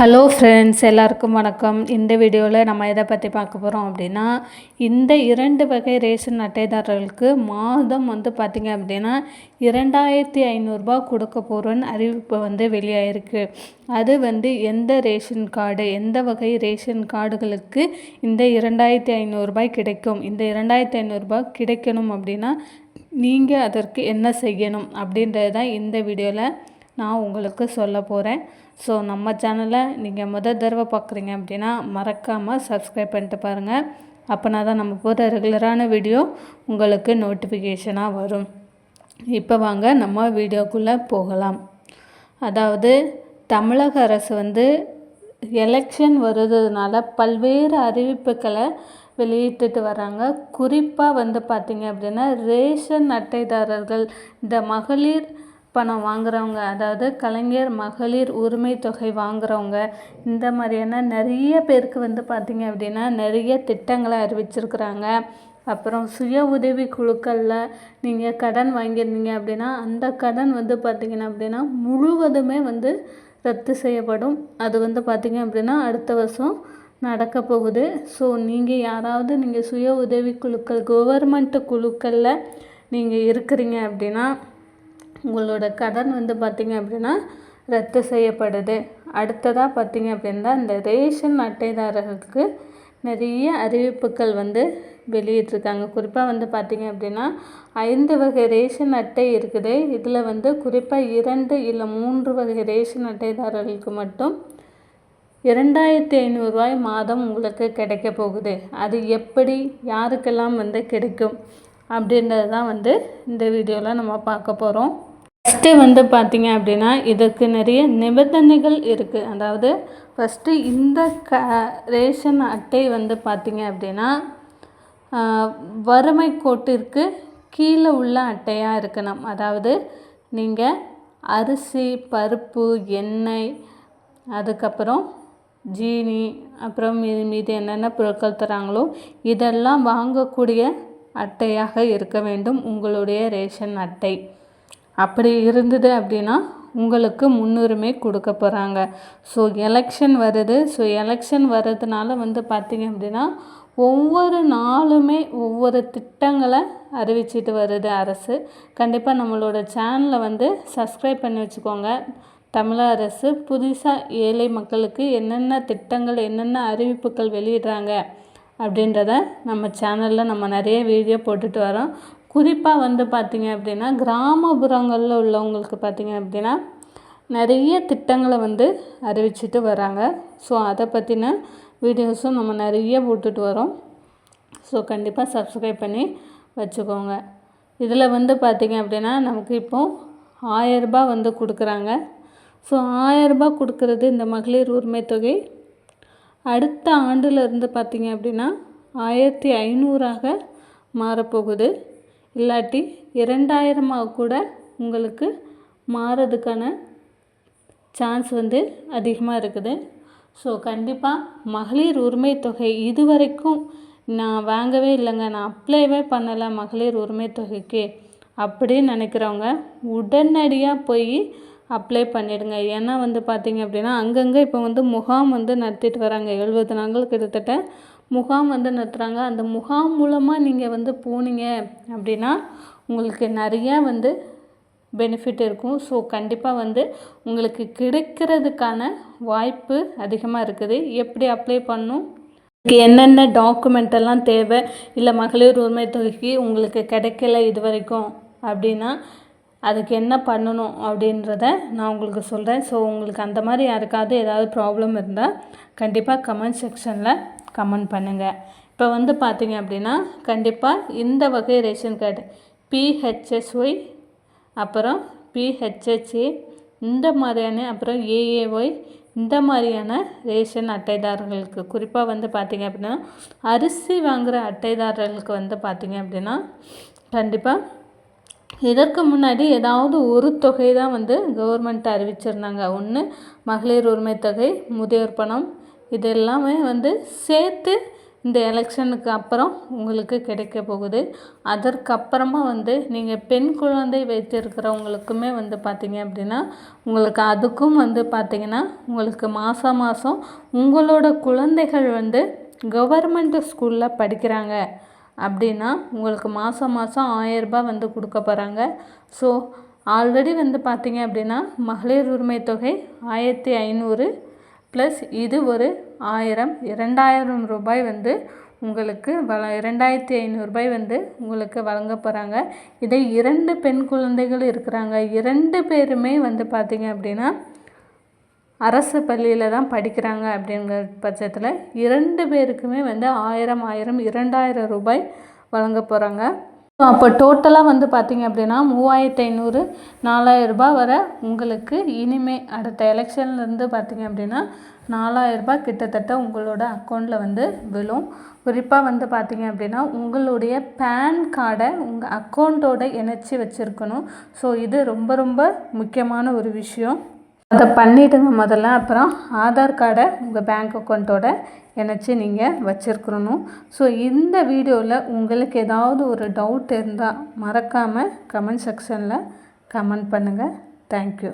Hello friends எல்லாருக்கும் வணக்கம். இந்த வீடியோவில் நம்ம எதை பற்றி பார்க்க போகிறோம் அப்படின்னா இந்த இரண்டு வகை ரேஷன் அட்டைதாரர்களுக்கு மாதம் வந்து பார்த்திங்க அப்படின்னா இரண்டாயிரத்தி ஐநூறுரூபா கொடுக்க போகிறோன்னு அறிவிப்பு வந்து வெளியாயிருக்கு. அது வந்து எந்த ரேஷன் கார்டு எந்த வகை ரேஷன் கார்டுகளுக்கு இந்த இரண்டாயிரத்தி ஐநூறுரூபாய் கிடைக்கும்? இந்த இரண்டாயிரத்தி ஐநூறுரூபா கிடைக்கணும் அப்படின்னா நீங்கள் அதற்கு என்ன செய்யணும் அப்படின்றது தான் இந்த வீடியோவில் நான் உங்களுக்கு சொல்ல போகிறேன் ஸோ நம்ம சேனலை நீங்கள் முதல் தடவை பார்க்குறீங்க அப்படின்னா மறக்காமல் சப்ஸ்கிரைப் பண்ணிட்டு பாருங்கள் அப்போனா தான் நம்ம போகிற ரெகுலரான வீடியோ உங்களுக்கு நோட்டிஃபிகேஷனாக வரும். இப்போ வாங்க நம்ம வீடியோக்குள்ளே போகலாம். அதாவது தமிழக அரசு வந்து எலெக்ஷன் வருதுனால பல்வேறு அறிவிப்புகளை வெளியிட்டுட்டு வராங்க. குறிப்பாக வந்து பார்த்திங்க அப்படின்னா ரேஷன் அட்டைதாரர்கள் இந்த மகளிர் பணம் வாங்குறவங்க அதாவது கலைஞர் மகளிர் உரிமை தொகை வாங்குறவங்க இந்த மாதிரியான நிறைய பேருக்கு வந்து பார்த்திங்க அப்படின்னா நிறைய திட்டங்களை அறிவிச்சிருக்கிறாங்க. அப்புறம் சுய உதவி குழுக்களில் நீங்கள் கடன் வாங்கியிருந்தீங்க அப்படின்னா அந்த கடன் வந்து பார்த்திங்கன்னா அப்படின்னா முழுவதுமே வந்து ரத்து செய்யப்படும். அது வந்து பார்த்திங்க அப்படின்னா அடுத்த வருஷம் நடக்க போகுது. ஸோ நீங்கள் யாராவது நீங்கள் சுய உதவி குழுக்கள் கவர்மெண்ட்டு குழுக்களில் நீங்கள் இருக்கிறீங்க அப்படின்னா உங்களோட கடன் வந்து பார்த்திங்க அப்படின்னா ரத்து செய்யப்படுது. அடுத்ததாக பார்த்திங்க அப்படின்னா இந்த ரேஷன் அட்டைதாரர்களுக்கு நிறைய அறிவிப்புகள் வந்து வெளியிட்ருக்காங்க குறிப்பாக வந்து பார்த்திங்க அப்படின்னா ஐந்து வகை ரேஷன் அட்டை இருக்குது. இதில் வந்து குறிப்பாக இரண்டு இல்லை மூன்று வகை ரேஷன் அட்டைதாரர்களுக்கு மட்டும் இரண்டாயிரத்தி ஐநூறுரூவாய் மாதம் உங்களுக்கு கிடைக்க போகுது. அது எப்படி யாருக்கெல்லாம் வந்து கிடைக்கும் அப்படின்றது தான் வந்து இந்த வீடியோவில் நம்ம பார்க்க போகிறோம் ஃபஸ்ட்டு வந்து பார்த்திங்க அப்படின்னா இதுக்கு நிறைய நிபந்தனைகள் இருக்குது அதாவது ஃபஸ்ட்டு இந்த க ரேஷன் அட்டை வந்து பார்த்திங்க அப்படின்னா வறுமை கோட்டிற்கு கீழே உள்ள அட்டையாக இருக்கணும். அதாவது நீங்கள் அரிசி பருப்பு எண்ணெய் அதுக்கப்புறம் ஜீனி அப்புறம் மீது மீது என்னென்ன பொருட்கள் தராங்களோ இதெல்லாம் வாங்கக்கூடிய அட்டையாக இருக்க வேண்டும் உங்களுடைய ரேஷன் அட்டை. அப்படி இருந்தது அப்படின்னா உங்களுக்கு முன்னுரிமை கொடுக்க போகிறாங்க ஸோ எலெக்ஷன் வருது. ஸோ எலெக்ஷன் வர்றதுனால வந்து பார்த்திங்க அப்படின்னா ஒவ்வொரு நாளுமே ஒவ்வொரு திட்டங்களை அறிவிச்சிட்டு வருது அரசு. கண்டிப்பாக நம்மளோட சேனலை வந்து சப்ஸ்கிரைப் பண்ணி வச்சுக்கோங்க. தமிழக அரசு புதுசாக ஏழை மக்களுக்கு என்னென்ன திட்டங்கள் என்னென்ன அறிவிப்புகள் வெளியிடுறாங்க அப்படின்றத நம்ம சேனலில் நம்ம நிறைய வீடியோ போட்டுட்டு வரோம். குறிப்பாக வந்து பார்த்திங்க அப்படின்னா கிராமப்புறங்களில் உள்ளவங்களுக்கு பார்த்திங்க அப்படின்னா நிறைய திட்டங்களை வந்து அறிவிச்சிட்டு வராங்க. ஸோ அதை பற்றின வீடியோஸும் நம்ம நிறைய போட்டுட்டு வரோம். ஸோ கண்டிப்பாக சப்ஸ்கிரைப் பண்ணி வச்சுக்கோங்க. இதில் வந்து பார்த்திங்க அப்படின்னா நமக்கு இப்போது ஆயரரூபா வந்து கொடுக்குறாங்க. ஸோ ஆயரரூபா கொடுக்குறது இந்த மகளிர் உரிமை தொகை. அடுத்த ஆண்டிலிருந்து பார்த்திங்க அப்படின்னா ஆயிரத்தி ஐநூறாக மாறப்போகுது. இல்லாட்டி இரண்டாயிரமாக கூட உங்களுக்கு மாறதுக்கான சான்ஸ் வந்து அதிகமாக இருக்குது. ஸோ கண்டிப்பாக மகளிர் உரிமை தொகை இது வரைக்கும் நான் வாங்கவே இல்லைங்க. நான் அப்ளைவே பண்ணலை மகளிர் உரிமை தொகைக்கு. அப்படின்னு நினைக்கிறவங்க உடனடியாக போய் அப்ளை பண்ணிவிடுங்க ஏன்னா வந்து பார்த்திங்க அப்படின்னா அங்கங்கே இப்போ வந்து முகாம் வந்து நடத்திட்டு வராங்க. எழுபது நாங்கள் கிட்டத்தட்ட முகாம் வந்து நடத்துகிறாங்க அந்த முகாம் மூலமாக நீங்கள் வந்து போனீங்க அப்படின்னா உங்களுக்கு நிறையா வந்து பெனிஃபிட் இருக்கும். ஸோ கண்டிப்பாக வந்து உங்களுக்கு கிடைக்கிறதுக்கான வாய்ப்பு அதிகமாக இருக்குது. எப்படி அப்ளை பண்ணும் என்னென்ன டாக்குமெண்ட் எல்லாம் தேவை? இல்லை மகளிர் உரிமை தொகைக்கு உங்களுக்கு கிடைக்கல இது வரைக்கும் அப்படின்னா அதுக்கு என்ன பண்ணணும் அப்படின்றத நான் உங்களுக்கு சொல்கிறேன் ஸோ உங்களுக்கு அந்த மாதிரி யாருக்காவது ஏதாவது ப்ராப்ளம் இருந்தால் கண்டிப்பாக கமெண்ட் செக்ஷனில் கமெண்ட் பண்ணுங்கள் இப்போ வந்து பார்த்தீங்க அப்படின்னா கண்டிப்பாக இந்த வகை ரேஷன் கார்டு பிஹெச்எஸ்ஒய் அப்புறம் பிஹெச்ஹெச்ஏ இந்த மாதிரியான அப்புறம் ஏஏஒய் இந்த மாதிரியான ரேஷன் அட்டைதாரர்களுக்கு குறிப்பாக வந்து பார்த்திங்க அப்படின்னா அரிசி வாங்குகிற அட்டைதாரர்களுக்கு வந்து பார்த்திங்க அப்படின்னா கண்டிப்பாக இதற்கு முன்னாடி ஏதாவது ஒரு தொகை தான் வந்து கவர்மெண்ட் அறிவிச்சிருந்தாங்க. ஒன்று மகளிர் உரிமை தொகை முதியோர் பணம் இது எல்லாமே வந்து சேர்த்து இந்த எலெக்ஷனுக்கு அப்புறம் உங்களுக்கு கிடைக்க போகுது. அதற்கப்புறமா வந்து நீங்கள் பெண் குழந்தை வைத்திருக்கிறவங்களுக்குமே வந்து பார்த்திங்க அப்படின்னா உங்களுக்கு அதுக்கும் வந்து பார்த்திங்கன்னா உங்களுக்கு மாதம் மாதம் உங்களோட குழந்தைகள் வந்து கவர்மெண்ட் ஸ்கூலில் படிக்கிறாங்க அப்படின்னா உங்களுக்கு மாதம் மாதம் ஆயரரூபா வந்து கொடுக்க போகிறாங்க ஸோ ஆல்ரெடி வந்து பார்த்திங்க அப்படின்னா மகளிர் உரிமை தொகை ஆயிரத்தி ஐநூறு ப்ளஸ் இது ஒரு ஆயிரம். இரண்டாயிரம் ரூபாய் வந்து உங்களுக்கு வள இரண்டாயிரத்தி ஐநூறுரூபாய் வந்து உங்களுக்கு வழங்க போகிறாங்க இதை இரண்டு பெண் குழந்தைகள் இருக்கிறாங்க. இரண்டு பேருமே வந்து பார்த்திங்க அப்படின்னா அரசு பள்ளியில் தான் படிக்கிறாங்க அப்படிங்கிற பட்சத்தில் இரண்டு பேருக்குமே வந்து ஆயிரம் ஆயிரம் இரண்டாயிரம் ரூபாய் வழங்க போகிறாங்க அப்போ டோட்டலாக வந்து பார்த்திங்க அப்படின்னா மூவாயிரத்து ஐநூறு நாலாயிரரூபா வர உங்களுக்கு இனிமே அடுத்த எலெக்ஷன்லேருந்து பார்த்திங்க அப்படின்னா நாலாயிரரூபா கிட்டத்தட்ட உங்களோட அக்கௌண்ட்டில் வந்து விழும். குறிப்பாக வந்து பார்த்திங்க அப்படின்னா உங்களுடைய பேன் கார்டை உங்கள் அக்கௌண்ட்டோட இணைச்சி வச்சுருக்கணும். ஸோ இது ரொம்ப ரொம்ப முக்கியமான ஒரு விஷயம். அதை பண்ணிவிடுங்க முதல்ல. அப்புறம் ஆதார் கார்டை உங்கள் பேங்க் அக்கௌண்ட்டோட இணைச்சி நீங்கள் வச்சுருக்கணும். ஸோ இந்த வீடியோவில் உங்களுக்கு ஏதாவது ஒரு டவுட் இருந்தால் மறக்காமல் கமெண்ட் செக்ஷனில் கமெண்ட் பண்ணுங்கள் தேங்க்யூ.